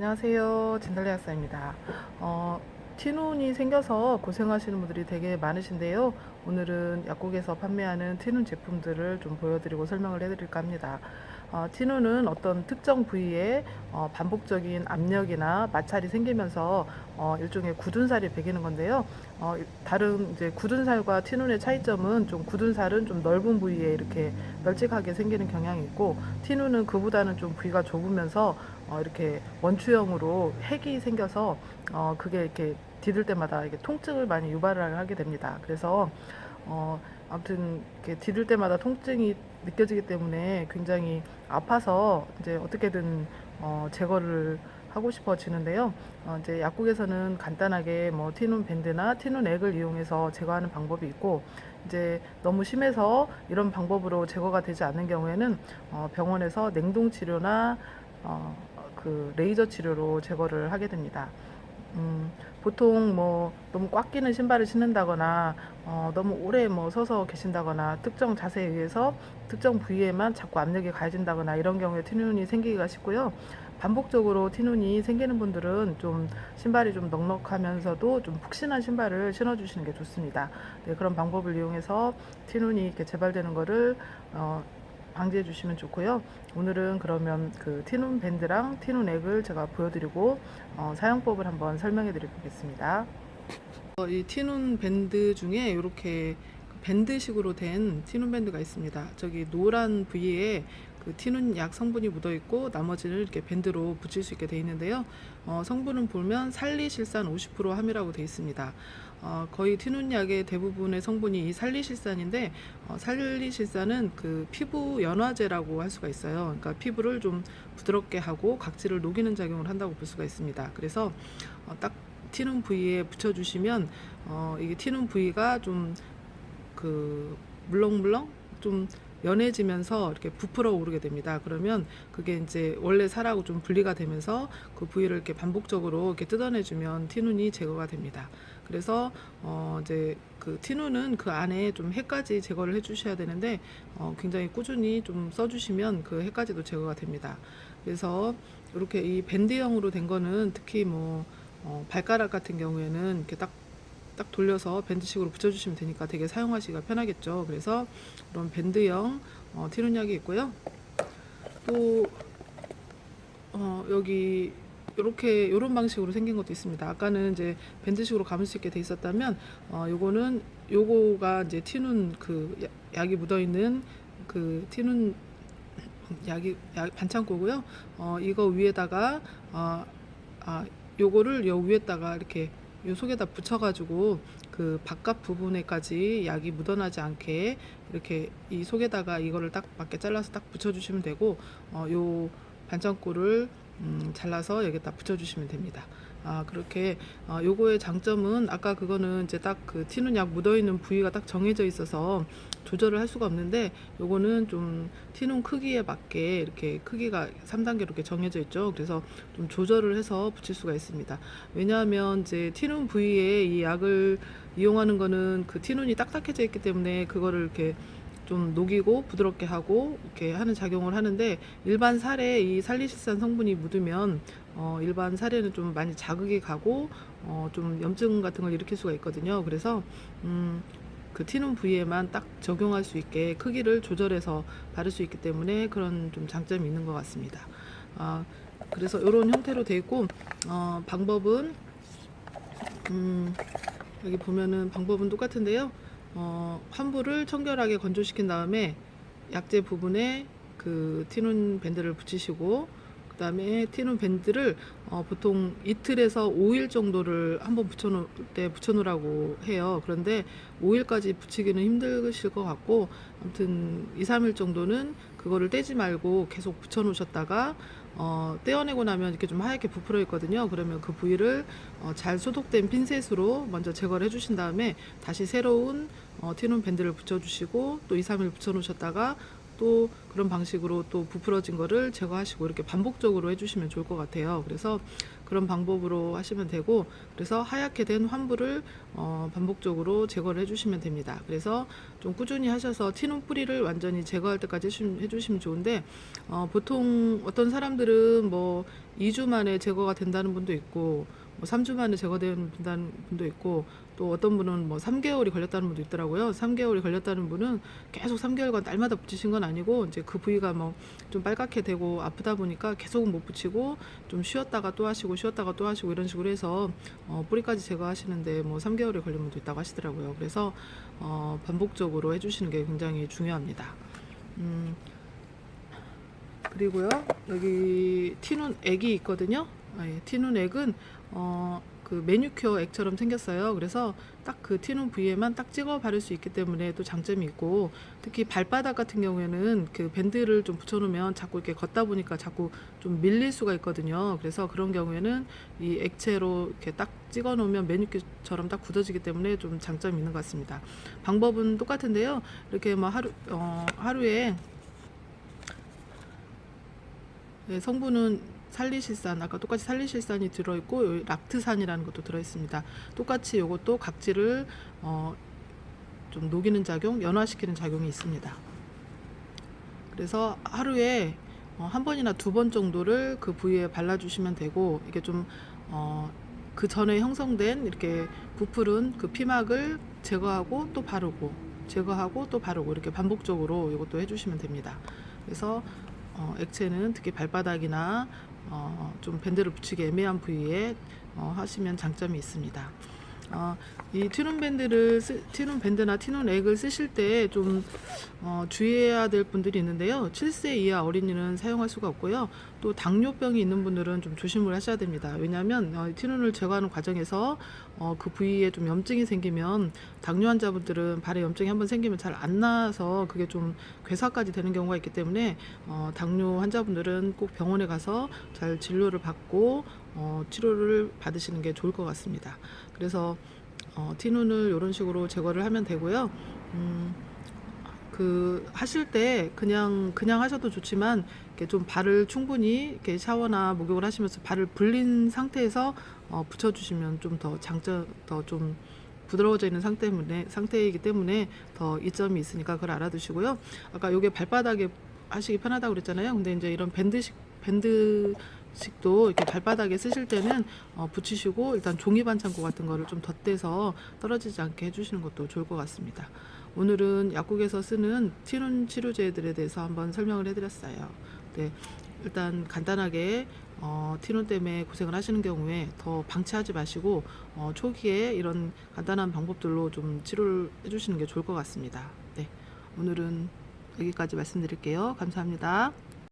안녕하세요. 진달래 약사입니다. 어, 티눈이 생겨서 고생하시는 분들이 되게 많으신데요. 오늘은 약국에서 판매하는 티눈 제품들을 좀 보여드리고 설명을 해드릴까 합니다. 어, 티눈은 어떤 특정 부위에 어, 반복적인 압력이나 마찰이 생기면서 어, 일종의 굳은 살이 배기는 건데요. 어, 다른 이제 굳은 살과 티눈의 차이점은 좀 굳은 살은 좀 넓은 부위에 이렇게 널찍하게 생기는 경향이 있고 티눈은 그보다는 좀 부위가 좁으면서 어, 이렇게 원추형으로 핵이 생겨서 어, 그게 이렇게 디딜 때마다 이게 통증을 많이 유발을 하게 됩니다. 그래서 어, 아무튼 이렇게 디딜 때마다 통증이 느껴지기 때문에 굉장히 아파서 이제 어떻게든 어, 제거를 하고 싶어지는데요. 어, 이제 약국에서는 간단하게 뭐 티눈 밴드나 티눈 액을 이용해서 제거하는 방법이 있고 이제 너무 심해서 이런 방법으로 제거가 되지 않는 경우에는 어, 병원에서 냉동 치료나 어, 그 레이저 치료로 제거를 하게 됩니다. 음, 보통 뭐 너무 꽉 끼는 신발을 신는다거나 어, 너무 오래 뭐 서서 계신다거나 특정 자세에 의해서 특정 부위에만 자꾸 압력이 가해진다거나 이런 경우에 티눈이 생기기가 쉽고요. 반복적으로 티눈이 생기는 분들은 좀 신발이 좀 넉넉하면서도 좀 푹신한 신발을 신어주시는 게 좋습니다. 네, 그런 방법을 이용해서 티눈이 이렇게 재발되는 거를 어, 방지해 주시면 좋고요. 오늘은 그러면 그 티눈 밴드랑 티눈 액을 제가 보여드리고 어, 사용법을 한번 설명해 드리겠습니다. 어, 이 티눈 밴드 중에 이렇게 밴드식으로 된 티눈 밴드가 있습니다. 저기 노란 부위에 그 티눈 약 성분이 묻어 있고 나머지는 이렇게 밴드로 붙일 수 있게 돼 있는데요. 어, 성분은 보면 살리실산 50% 함유라고 돼 있습니다. 어, 거의 티눈 약의 대부분의 성분이 이 살리실산인데 어, 살리실산은 그 피부 연화제라고 할 수가 있어요. 그러니까 피부를 좀 부드럽게 하고 각질을 녹이는 작용을 한다고 볼 수가 있습니다. 그래서 어, 딱 티눈 부위에 붙여주시면 어, 이게 티눈 부위가 좀 그 물렁물렁 좀 연해지면서 이렇게 부풀어 오르게 됩니다. 그러면 그게 이제 원래 살하고 좀 분리가 되면서 그 부위를 이렇게 반복적으로 이렇게 뜯어내주면 티눈이 제거가 됩니다. 그래서 어 이제 그 티눈은 그 안에 좀 해까지 제거를 해주셔야 되는데 어 굉장히 꾸준히 좀 써주시면 그 해까지도 제거가 됩니다. 그래서 이렇게 이 밴드형으로 된 거는 특히 뭐 어 발가락 같은 경우에는 이렇게 딱 딱 돌려서 밴드식으로 붙여주시면 되니까 되게 사용하시기가 편하겠죠. 그래서 이런 밴드형 어, 티눈약이 있고요. 또 어, 여기 이렇게 이런 방식으로 생긴 것도 있습니다. 아까는 이제 밴드식으로 감을 수 있게 돼 있었다면 어, 요거는 요거가 이제 티눈 그 야- 약이 묻어 있는 그 티눈 약이 약 반창고고요. 어, 이거 위에다가 어, 아 요거를 요 위에다가 이렇게 요 속에다 붙여가지고 그 바깥 부분에까지 약이 묻어나지 않게 이렇게 이 속에다가 이거를 딱 맞게 잘라서 딱 붙여주시면 되고 어, 요 반창고를 음, 잘라서 여기다 붙여주시면 됩니다. 아 그렇게 어, 요거의 장점은 아까 그거는 이제 딱 그 티눈 약 묻어 있는 부위가 딱 정해져 있어서 조절을 할 수가 없는데 요거는 좀 티눈 크기에 맞게 이렇게 크기가 3단계로 이렇게 정해져 있죠. 그래서 좀 조절을 해서 붙일 수가 있습니다. 왜냐하면 이제 티눈 부위에 이 약을 이용하는 거는 그 티눈이 딱딱해져 있기 때문에 그거를 이렇게 좀 녹이고 부드럽게 하고 이렇게 하는 작용을 하는데 일반 살에 이 살리실산 성분이 묻으면 어, 일반 살에는 좀 많이 자극이 가고 어, 좀 염증 같은 걸 일으킬 수가 있거든요. 그래서 음, 그 티눈 부위에만 딱 적용할 수 있게 크기를 조절해서 바를 수 있기 때문에 그런 좀 장점이 있는 것 같습니다. 아, 그래서 이런 형태로 돼 있고 어, 방법은 음, 여기 보면은 방법은 똑같은데요. 어, 환부를 청결하게 건조시킨 다음에 약재 부분에 그 티눈 밴드를 붙이시고 그 다음에 티눈 밴드를 어, 보통 이틀에서 5일 정도를 한번 붙여놓을 때 붙여놓으라고 해요. 그런데 5일까지 붙이기는 힘드실 것 같고 아무튼 2, 3일 정도는 그거를 떼지 말고 계속 붙여놓으셨다가 어, 떼어내고 나면 이렇게 좀 하얗게 부풀어 있거든요. 그러면 그 부위를 어, 잘 소독된 핀셋으로 먼저 제거를 해주신 다음에 다시 새로운 어, 티눈 밴드를 붙여주시고 또 2, 3일 붙여놓으셨다가 또 그런 방식으로 또 부풀어진 거를 제거하시고 이렇게 반복적으로 해주시면 좋을 것 같아요. 그래서 그런 방법으로 하시면 되고 그래서 하얗게 된 환부를 어, 반복적으로 제거를 해주시면 됩니다. 그래서 좀 꾸준히 하셔서 티눈 뿌리를 완전히 제거할 때까지 해주시면 좋은데 어, 보통 어떤 사람들은 뭐 2주 만에 제거가 된다는 분도 있고 뭐 3주 만에 제거되는 분도 있고 또 어떤 분은 뭐 3개월이 걸렸다는 분도 있더라고요. 3개월이 걸렸다는 분은 계속 3개월간 날마다 붙이신 건 아니고 이제 그 부위가 뭐 좀 빨갛게 되고 아프다 보니까 계속 못 붙이고 좀 쉬었다가 또 하시고 쉬었다가 또 하시고 이런 식으로 해서 어, 뿌리까지 제거하시는데 뭐 3개월이 걸린 분도 있다고 하시더라고요. 그래서 어, 반복적으로 해주시는 게 굉장히 중요합니다. 음, 그리고요 여기 티눈 액이 있거든요. 아, 예, 티눈 액은 어, 그 매니큐어 액처럼 생겼어요. 그래서 딱 그 티눈 부위에만 딱 찍어 바를 수 있기 때문에 또 장점이 있고 특히 발바닥 같은 경우에는 그 밴드를 좀 붙여놓으면 자꾸 이렇게 걷다 보니까 자꾸 좀 밀릴 수가 있거든요. 그래서 그런 경우에는 이 액체로 이렇게 딱 찍어 놓으면 매니큐어처럼 딱 굳어지기 때문에 좀 장점이 있는 것 같습니다. 방법은 똑같은데요. 이렇게 뭐 하루 어, 하루에 네, 성분은 살리실산 아까 똑같이 살리실산이 들어있고 락트산이라는 것도 들어있습니다. 똑같이 이것도 각질을 어, 좀 녹이는 작용, 연화시키는 작용이 있습니다. 그래서 하루에 어, 한 번이나 두 번 정도를 그 부위에 발라주시면 되고 이게 좀 어, 그 전에 형성된 이렇게 부풀은 그 피막을 제거하고 또 바르고 제거하고 또 바르고 이렇게 반복적으로 이것도 해주시면 됩니다. 그래서 어, 액체는 특히 발바닥이나 어, 좀 밴드를 붙이기 애매한 부위에 어, 하시면 장점이 있습니다. 어, 이 티눈 밴드를 쓰, 티눈 밴드나 티눈 액을 쓰실 때좀 어, 주의해야 될 분들이 있는데요. 7세 이하 어린이는 사용할 수가 없고요. 또 당뇨병이 있는 분들은 좀 조심을 하셔야 됩니다. 왜냐하면 어, 티눈을 제거하는 과정에서 어, 그 부위에 좀 염증이 생기면 당뇨 환자분들은 발에 염증이 한번 생기면 잘 안 나서 그게 좀 괴사까지 되는 경우가 있기 때문에 어, 당뇨 환자분들은 꼭 병원에 가서 잘 진료를 받고 어, 치료를 받으시는 게 좋을 것 같습니다. 그래서 어, 티눈을 이런 식으로 제거를 하면 되고요. 음, 그 하실 때 그냥 그냥 하셔도 좋지만 이렇게 좀 발을 충분히 이렇게 샤워나 목욕을 하시면서 발을 불린 상태에서 어, 붙여주시면 좀 더 장점 더좀 부드러워져 있는 상태 때문에 상태이기 때문에 더 이점이 있으니까 그걸 알아두시고요. 아까 요게 발바닥에 하시기 편하다고 그랬잖아요. 근데 이제 이런 밴드식 밴드 식도 이렇게 발바닥에 쓰실 때는 어, 붙이시고 일단 종이 반창고 같은 거를 좀 덧대서 떨어지지 않게 해주시는 것도 좋을 것 같습니다. 오늘은 약국에서 쓰는 티눈 치료제들에 대해서 한번 설명을 해드렸어요. 네, 일단 간단하게 어, 티눈 때문에 고생을 하시는 경우에 더 방치하지 마시고 어, 초기에 이런 간단한 방법들로 좀 치료를 해주시는 게 좋을 것 같습니다. 네, 오늘은 여기까지 말씀드릴게요. 감사합니다.